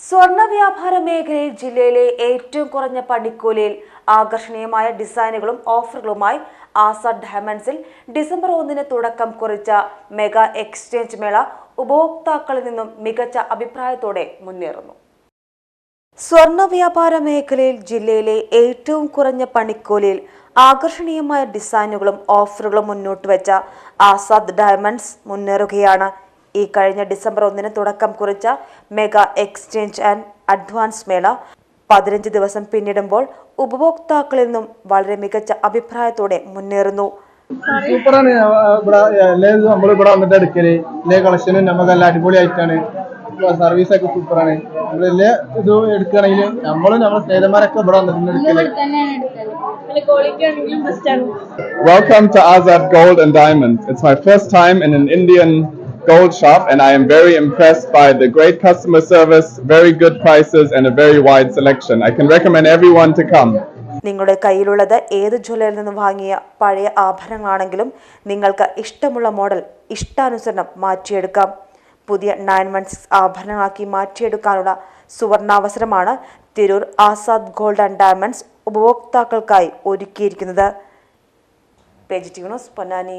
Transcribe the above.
സ്വർണ വ്യാപാര മേഖലയിൽ ജില്ലയിലെ ഏറ്റവും കുറഞ്ഞ പണിക്കൂലിയിൽ ആകർഷണീയമായ ഡിസൈനുകളും ഓഫറുകളുമായി ആസാദ് ഡയമണ്ട്സിൽ ഡിസംബർ ഒന്നിന് തുടക്കം കുറിച്ച മെഗാ എക്സ്ചേഞ്ച് മേള ഉപഭോക്താക്കളിൽ നിന്നും മികച്ച അഭിപ്രായത്തോടെ മുന്നേറുന്നു. സ്വർണ വ്യാപാര മേഖലയിൽ ജില്ലയിലെ ഏറ്റവും കുറഞ്ഞ പണിക്കൂലിയിൽ ആകർഷണീയമായ ഡിസൈനുകളും ഓഫറുകളും മുന്നോട്ട് വെച്ച ആസാദ് ഡയമണ്ട്സ് മുന്നേറുകയാണ് ഈ കഴിഞ്ഞ ഡിസംബർ ഒന്നിന് തുടക്കം കുറിച്ച മെഗാ എക്സ്ചേഞ്ച് ആൻഡ് അഡ്വാൻസ് മേള പതിനഞ്ച് ദിവസം പിന്നിടുമ്പോൾ ഉപഭോക്താക്കളിൽ നിന്നും വളരെ മികച്ച അഭിപ്രായത്തോടെ മുന്നേറുന്നു. സൂപ്പറാണ്. ഇവിടെ നമ്മൾ ഇവിടെ വന്നിട്ട് എടുക്കൽ. എല്ലാ കളക്ഷനും നമുക്ക് നല്ല അടിപൊളിയായിട്ടാണ്. സർവീസ് ഒക്കെ സൂപ്പറാണ്. നമ്മൾ എല്ലാ ഇത് എടുക്കുകയാണെങ്കിൽ നമ്മളും നമ്മുടെ സ്നേഹിതന്മാരൊക്കെ ഇവിടെ വന്നിട്ട് എടുക്കൽ. Welcome to Azad Gold and Diamonds. It's my first time in an Indian gold shop and I am very impressed by the great customer service, very good prices and a very wide selection. I can recommend everyone to come. നിങ്ങളുടെ കയ്യിലുള്ളത് ഏത് ജ്വല്ലറിൽ നിന്ന് വാങ്ങിയ പഴയ ആഭരണങ്ങളാണെങ്കിലും നിങ്ങൾക്ക് ഇഷ്ടമുള്ള model ഇഷ്ടാനുസരണം മാറ്റിയെടുക്കാം പുതിയ നയൻ വൺ സിക്സ് ആഭരണങ്ങളാക്കി മാറ്റിയെടുക്കാനുള്ള സുവർണാവസരമാണ് Tirur Azad gold and diamonds ഉപഭോക്താക്കൾക്കായി ഒരുക്കിയിരിക്കുന്നത് പേജ് ടി ന്യൂസ് പൊന്നാനി